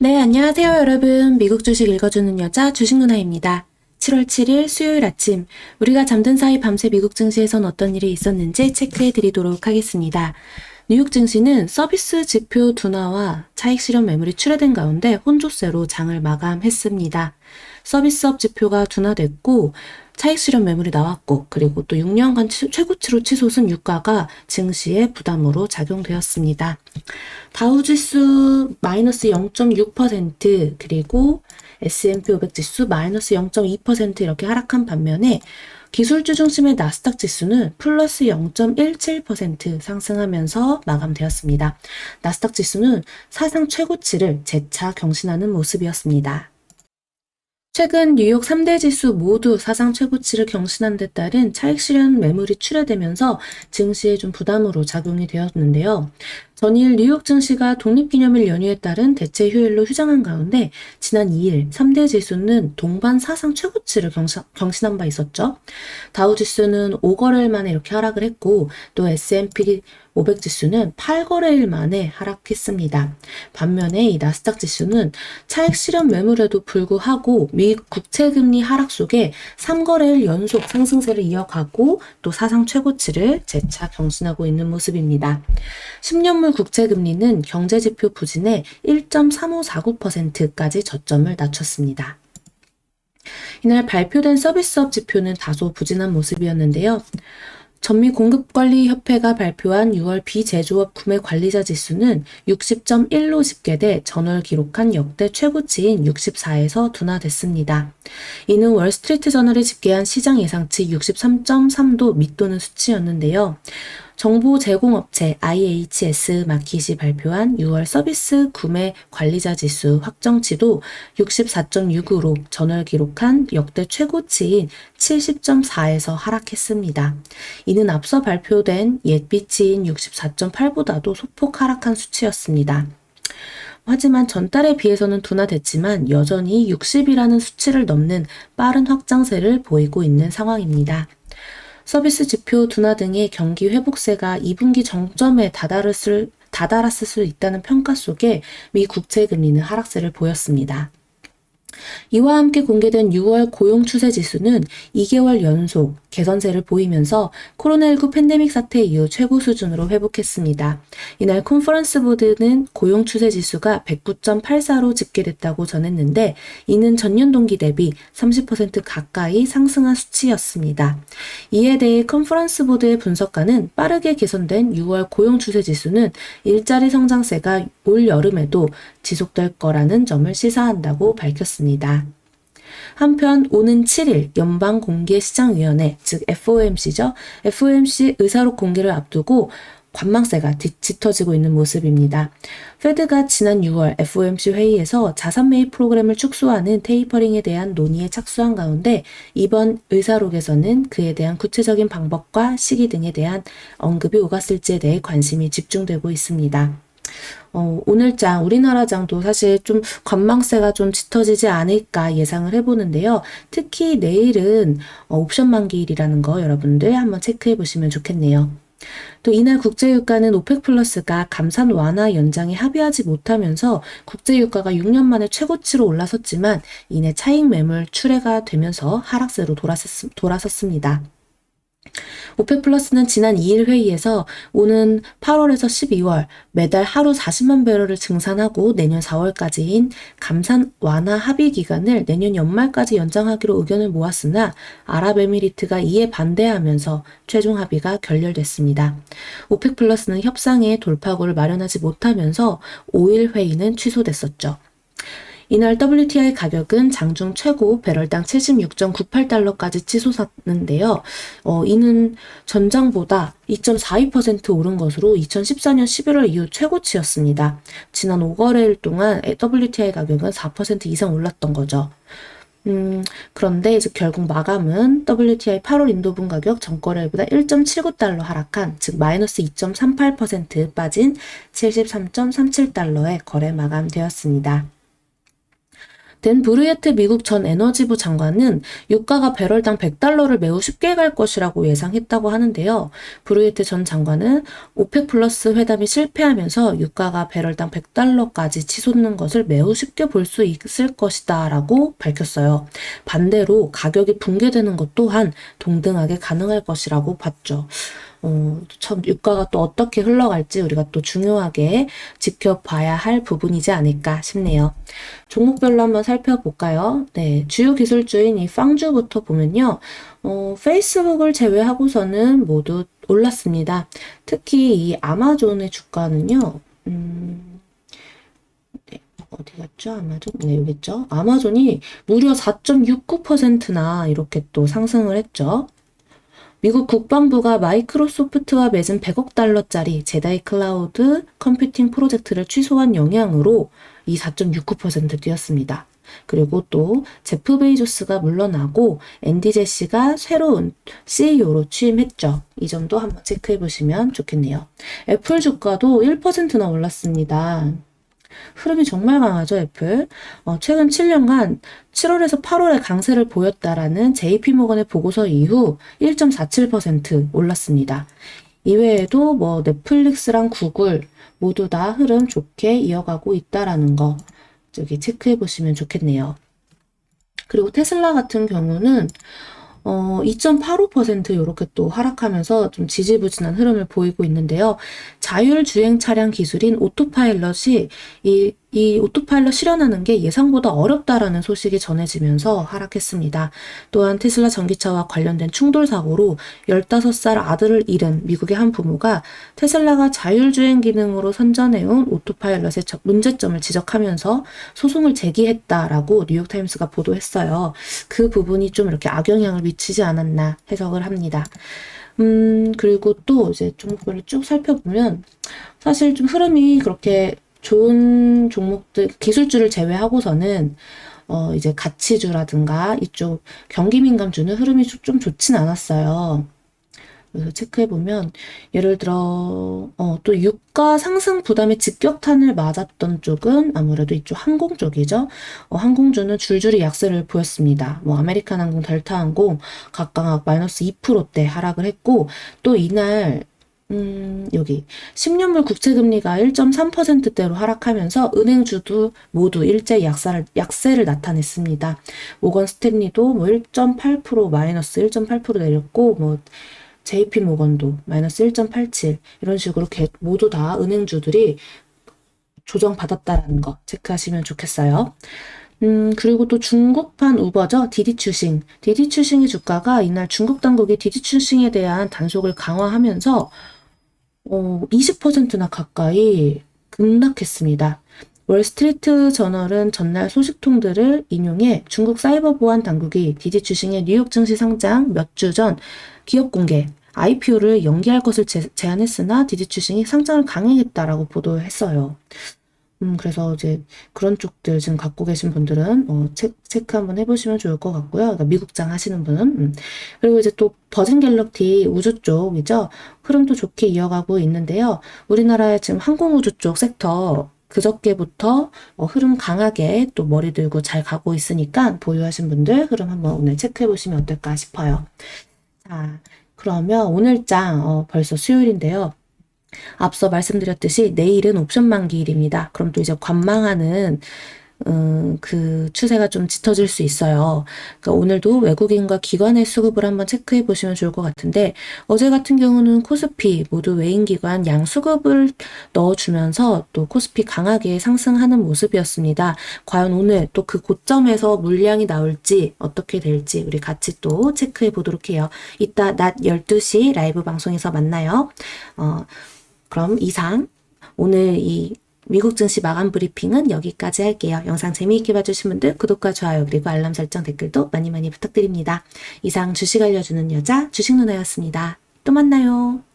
네, 안녕하세요, 여러분. 미국 주식 읽어주는 여자 주식 누나입니다. 7월 7일 수요일 아침, 우리가 잠든 사이 밤새 미국 증시에선 어떤 일이 있었는지 체크해 드리도록 하겠습니다. 뉴욕 증시는 서비스 지표 둔화와 차익 실현 매물이 출회된 가운데 혼조세로 장을 마감했습니다. 서비스업 지표가 둔화됐고 차익 실현 매물이 나왔고 그리고 또 6년간 치- 최고치로 치솟은 유가가 증시에 부담으로 작용되었습니다. 다우지수 마이너스 0.6% 그리고 S&P 500 지수 마이너스 0.2% 이렇게 하락한 반면에 기술주 중심의 나스닥 지수는 플러스 0.17% 상승하면서 마감되었습니다. 나스닥 지수는 사상 최고치를 재차 경신하는 모습이었습니다. 최근 뉴욕 3대 지수 모두 사상 최고치를 경신한 데 따른 차익 실현 매물이 출회되면서 증시에 좀 부담으로 작용이 되었는데요. 전일 뉴욕 증시가 독립기념일 연휴에 따른 대체 휴일로 휴장한 가운데 지난 2일 3대 지수는 동반 사상 최고치를 경신, 경신 한 바 있었죠. 다우 지수는 5거래일 만에 이렇게 하락을 했고 또 S&P 500 지수는 8거래일 만에 하락했습니다. 반면에 이 나스닥 지수는 차익 실현 매물에도 불구하고 미 국채 금리 하락 속에 3거래일 연속 상승세를 이어가고 또 사상 최고치를 재차 경신하고 있는 모습입니다. 10년물 국채 금리는 경제 지표 부진에 1.3549%까지 저점을 낮췄습니다. 이날 발표된 서비스업 지표는 다소 부진한 모습이었는데요. 전미 공급관리협회가 발표한 6월 비제조업 구매 관리자 지수는 60.1로 집계돼 전월 기록한 역대 최고치인 64에서 둔화됐습니다. 이는 월스트리트 저널이 집계한 시장 예상치 63.3도 밑도는 수치였는데요. 정보 제공업체 IHS 마켓이 발표한 6월 서비스 구매 관리자 지수 확정치도 64.6으로 전월 기록한 역대 최고치인 70.4에서 하락했습니다. 이는 앞서 발표된 옛비치인 64.8보다도 소폭 하락한 수치였습니다. 하지만 전달에 비해서는 둔화됐지만 여전히 60이라는 수치를 넘는 빠른 확장세를 보이고 있는 상황입니다. 서비스 지표 둔화 등의 경기 회복세가 2분기 정점에 다다랐을, 다다랐을 수 있다는 평가 속에 미 국채 금리는 하락세를 보였습니다. 이와 함께 공개된 6월 고용 추세 지수는 2개월 연속 개선세를 보이면서 코로나19 팬데믹 사태 이후 최고 수준으로 회복했습니다. 이날 컨퍼런스 보드는 고용 추세 지수가 109.84로 집계됐다고 전했는데 이는 전년 동기 대비 30% 가까이 상승한 수치였습니다. 이에 대해 컨퍼런스 보드의 분석가는 빠르게 개선된 6월 고용 추세 지수는 일자리 성장세가 올 여름에도 지속될 거라는 점을 시사한다고 밝혔습니다. 한편 오는 7일 연방공개시장위원회 즉 FOMC죠. FOMC 의사록 공개를 앞두고 관망세가 뒤- 짙어지고 있는 모습입니다. 페드가 지난 6월 FOMC 회의에서 자산 매입 프로그램을 축소하는 테이퍼링에 대한 논의에 착수한 가운데 이번 의사록에서는 그에 대한 구체적인 방법과 시기 등에 대한 언급이 오갔을지에 대해 관심이 집중되고 있습니다. 어, 오늘장, 우리나라 장도 사실 좀 관망세가 좀 짙어지지 않을까 예상을 해보는데요. 특히 내일은 어, 옵션 만기일이라는 거 여러분들 한번 체크해 보시면 좋겠네요. 또 이날 국제유가는 오펙 플러스가 감산 완화 연장에 합의하지 못하면서 국제유가가 6년 만에 최고치로 올라섰지만 이내 차익 매물 출회가 되면서 하락세로 돌아섰, 돌아섰습니다. 오펙 플러스는 지난 2일 회의에서 오는 8월에서 12월 매달 하루 40만 배럴을 증산하고 내년 4월까지인 감산 완화 합의 기간을 내년 연말까지 연장하기로 의견을 모았으나 아랍에미리트가 이에 반대하면서 최종 합의가 결렬됐습니다. 오펙 플러스는 협상에 돌파구를 마련하지 못하면서 5일 회의는 취소됐었죠. 이날 WTI 가격은 장중 최고 배럴당 76.98달러까지 치솟았는데요. 어, 이는 전장보다 2.42% 오른 것으로 2014년 11월 이후 최고치였습니다. 지난 5거래일 동안 WTI 가격은 4% 이상 올랐던 거죠. 음, 그런데 이제 결국 마감은 WTI 8월 인도분 가격 전거래일보다 1.79달러 하락한, 즉 마이너스 2.38% 빠진 73.37달러에 거래 마감되었습니다. 댄 브루예트 미국 전 에너지부 장관은 유가가 배럴당 100달러를 매우 쉽게 갈 것이라고 예상했다고 하는데요. 브루예트 전 장관은 오펙 플러스 회담이 실패하면서 유가가 배럴당 100달러까지 치솟는 것을 매우 쉽게 볼 수 있을 것이다 라고 밝혔어요. 반대로 가격이 붕괴되는 것 또한 동등하게 가능할 것이라고 봤죠. 어, 참 유가가 또 어떻게 흘러갈지 우리가 또 중요하게 지켜봐야 할 부분이지 않을까 싶네요. 종목별로 한번 살펴볼까요? 네, 주요 기술주인 이 빵주부터 보면요. 어, 페이스북을 제외하고서는 모두 올랐습니다. 특히 이 아마존의 주가는요. 음, 네, 어디 갔죠? 아마존? 네, 여기 있죠. 아마존이 무려 4.69%나 이렇게 또 상승을 했죠. 미국 국방부가 마이크로소프트와 맺은 100억 달러짜리 제다이 클라우드 컴퓨팅 프로젝트를 취소한 영향으로 이 4.69% 뛰었습니다. 그리고 또 제프 베이조스가 물러나고 앤디 제시가 새로운 CEO로 취임했죠. 이 점도 한번 체크해 보시면 좋겠네요. 애플 주가도 1%나 올랐습니다. 흐름이 정말 강하죠, 애플. 어, 최근 7년간 7월에서 8월에 강세를 보였다라는 JP모건의 보고서 이후 1.47% 올랐습니다. 이외에도 뭐 넷플릭스랑 구글 모두 다 흐름 좋게 이어가고 있다라는 거 저기 체크해 보시면 좋겠네요. 그리고 테슬라 같은 경우는 어, 2.85% 이렇게 또 하락하면서 좀 지지부진한 흐름을 보이고 있는데요. 자율주행 차량 기술인 오토파일럿이 이, 이 오토파일럿 실현하는 게 예상보다 어렵다라는 소식이 전해지면서 하락했습니다. 또한 테슬라 전기차와 관련된 충돌 사고로 15살 아들을 잃은 미국의 한 부모가 테슬라가 자율주행 기능으로 선전해온 오토파일럿의 문제점을 지적하면서 소송을 제기했다라고 뉴욕타임스가 보도했어요. 그 부분이 좀 이렇게 악영향을 미치지 않았나 해석을 합니다. 음, 그리고 또 이제 종목별로 쭉 살펴보면 사실 좀 흐름이 그렇게 좋은 종목들, 기술주를 제외하고서는 어, 이제 가치주라든가 이쪽 경기 민감주는 흐름이 좀 좋진 않았어요. 그래서 체크해 보면, 예를 들어, 어, 또 유가 상승 부담에 직격탄을 맞았던 쪽은 아무래도 이쪽 항공 쪽이죠. 어, 항공주는 줄줄이 약세를 보였습니다. 뭐, 아메리칸 항공, 델타 항공 각각 마이너스 2%대 하락을 했고, 또 이날 음, 여기 10년물 국채금리가 1.3%대로 하락하면서 은행주도 모두 일제 약세를, 약세를 나타냈습니다. 모건 스탠리도 뭐 1.8% 마이너스 1.8% 내렸고 뭐 JP 모건도 마이너스 1.87 이런 식으로 모두 다 은행주들이 조정받았다라는 거 체크하시면 좋겠어요. 음, 그리고 또 중국판 우버죠. 디디추싱. 디디추싱의 주가가 이날 중국 당국이 디디추싱에 대한 단속을 강화하면서 어, 20%나 가까이 급락했습니다. 월스트리트 저널은 전날 소식통들을 인용해 중국 사이버 보안 당국이 디디 주식의 뉴욕 증시 상장 몇 주 전 기업 공개 IPO를 연기할 것을 제, 제안했으나 디디 주식이 상장을 강행했다라고 보도했어요. 음, 그래서 이제 그런 쪽들 지금 갖고 계신 분들은 어, 체, 체크 한번 해보시면 좋을 것 같고요. 그러니까 미국장 하시는 분은. 음. 그리고 이제 또 버진 갤럭티 우주 쪽이죠. 흐름도 좋게 이어가고 있는데요. 우리나라의 지금 항공우주 쪽 섹터 그저께부터 어, 흐름 강하게 또 머리 들고 잘 가고 있으니까 보유하신 분들 흐름 한번 오늘 체크해 보시면 어떨까 싶어요. 자, 그러면 오늘 장 어, 벌써 수요일인데요. 앞서 말씀드렸듯이 내일은 옵션 만기일입니다. 그럼 또 이제 관망하는 음, 그 추세가 좀 짙어질 수 있어요. 그러니까 오늘도 외국인과 기관의 수급을 한번 체크해 보시면 좋을 것 같은데 어제 같은 경우는 코스피 모두 외인 기관 양 수급을 넣어주면서 또 코스피 강하게 상승하는 모습이었습니다. 과연 오늘 또 그 고점에서 물량이 나올지 어떻게 될지 우리 같이 또 체크해 보도록 해요. 이따 낮 12시 라이브 방송에서 만나요. 어, 그럼 이상 오늘 이 미국 증시 마감 브리핑은 여기까지 할게요. 영상 재미있게 봐주신 분들 구독과 좋아요 그리고 알람 설정 댓글도 많이 많이 부탁드립니다. 이상 주식 알려주는 여자 주식 누나였습니다. 또 만나요.